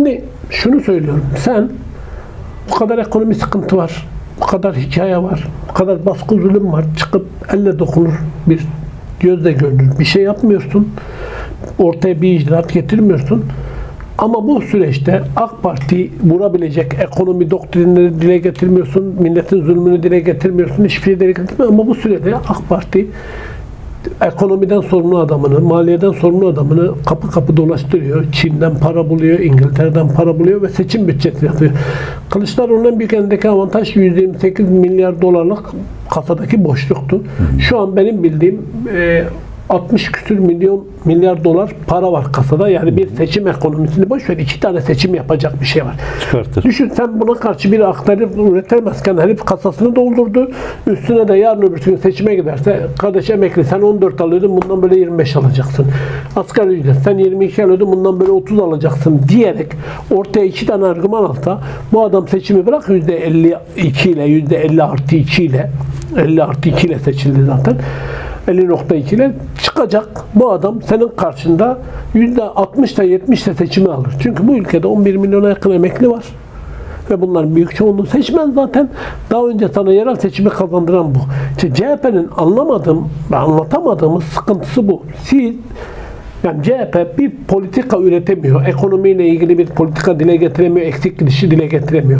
Şimdi şunu söylüyorum. Sen bu kadar ekonomi sıkıntı var. Bu kadar hikaye var. Bu kadar baskı zulüm var. Çıkıp elle dokunur bir gözle görünür. Bir şey yapmıyorsun. Ortaya bir icraat getirmiyorsun. Ama bu süreçte AK Parti vurabilecek ekonomi doktrinleri dile getirmiyorsun. Milletin zulmünü dile getirmiyorsun. Hiçbir şey dile getirmiyorsun. Ama bu sürede AK Parti ekonomiden sorumlu adamını, maliyeden sorumlu adamını kapı kapı dolaştırıyor. Çin'den para buluyor, İngiltere'den para buluyor ve seçim bütçesi yapıyor. Kılıçdaroğlu'nun büyük elindeki avantaj 128 milyar dolarlık kasadaki boşluktu. Şu an benim bildiğim e, 60 küsür milyon milyar dolar para var kasada. Yani bir seçim ekonomisini boş ver. iki tane seçim yapacak bir şey var. Çıkartır. Düşün sen buna karşı bir aktarı üretemezken herif kasasını doldurdu. Üstüne de yarın öbür gün seçime giderse kardeş emekli sen 14 alıyordun bundan böyle 25 alacaksın. Asgari ücret sen 22 alıyordun bundan böyle 30 alacaksın diyerek ortaya iki tane argüman alsa bu adam seçimi bırak %52 ile %50 artı 2 ile 50 artı 2 ile seçildi zaten. 50.2 ile çıkacak bu adam senin karşında %60 ile 70 ile seçimi alır. Çünkü bu ülkede 11 milyona yakın emekli var. Ve bunların büyük çoğunluğu seçmen zaten. Daha önce sana yerel seçimi kazandıran bu. İşte CHP'nin anlamadığım ve anlatamadığımız sıkıntısı bu. Siz yani CHP bir politika üretemiyor. Ekonomiyle ilgili bir politika dile getiremiyor. Eksik gidişi dile getiremiyor.